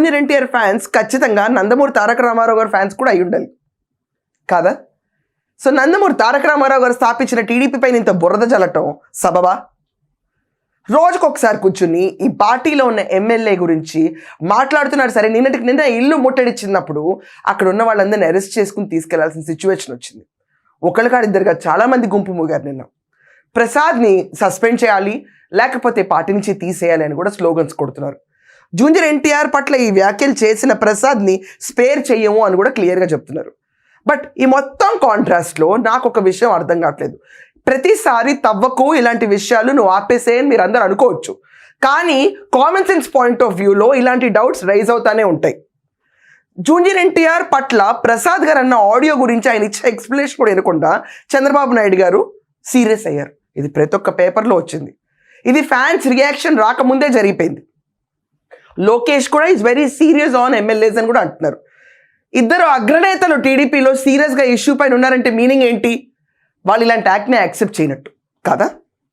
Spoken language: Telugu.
జూనియర్ ఎన్టీఆర్ ఫ్యాన్స్ ఖచ్చితంగా నందమూరి తారక రామారావు గారి ఫ్యాన్స్ కూడా అయి ఉండాలి. కాదా? సో నందమూరి తారక రామారావు గారు స్థాపించిన టీడీపీ పైన ఇంత బురద జల్లటం సబబా? రోజుకొకసారి కూర్చుని ఈ పార్టీలో ఉన్న ఎమ్మెల్యే గురించి మాట్లాడుతున్నారు. సరే నిన్నటికి నిన్న ఇల్లు ముట్టడిచ్చినప్పుడు అక్కడ ఉన్న వాళ్ళందరిని అరెస్ట్ చేసుకుని తీసుకెళ్ళాల్సిన సిచ్యువేషన్ వచ్చింది. ఒకళ్ళు కాదు చాలామంది గుంపు మూగారు నిన్న. ప్రసాద్ని సస్పెండ్ చేయాలి లేకపోతే పార్టీ నుంచి తీసేయాలి అని కూడా స్లోగన్స్ కొడుతున్నారు. జూనియర్ ఎన్టీఆర్ పట్ల ఈ వ్యాఖ్యలు చేసిన ప్రసాద్ని స్పేర్ చెయ్యము అని కూడా క్లియర్గా చెప్తున్నారు. బట్ ఈ మొత్తం కాంట్రాస్ట్లో నాకు ఒక విషయం అర్థం కావట్లేదు. ప్రతిసారి తవ్వకు ఇలాంటి విషయాలు నువ్వు ఆపేసే అని మీరు అందరూ అనుకోవచ్చు. కానీ కామన్ సెన్స్ పాయింట్ ఆఫ్ వ్యూలో ఇలాంటి డౌట్స్ రైజ్ అవుతానే ఉంటాయి. జూనియర్ ఎన్టీఆర్ పట్ల ప్రసాద్ గారు అన్న ఆడియో గురించి ఆయన ఇచ్చే ఎక్స్ప్లెనేషన్ కూడా వినకుండా చంద్రబాబు నాయుడు గారు సీరియస్ అయ్యారు. ఇది ప్రతి ఒక్క పేపర్లో వచ్చింది. ఇది ఫ్యాన్స్ రియాక్షన్ రాకముందే జరిగిపోయింది. లోకేష్ కూడా is very serious on MLAs అని కూడా అంటున్నారు. ఇద్దరు అగ్రనేతలు టీడీపీలో సీరియస్గా ఇష్యూ పైన ఉన్నారంటే మీనింగ్ ఏంటి? వాళ్ళు ఇలాంటి యాక్ట్ని యాక్సెప్ట్ చేయనట్టు. కదా?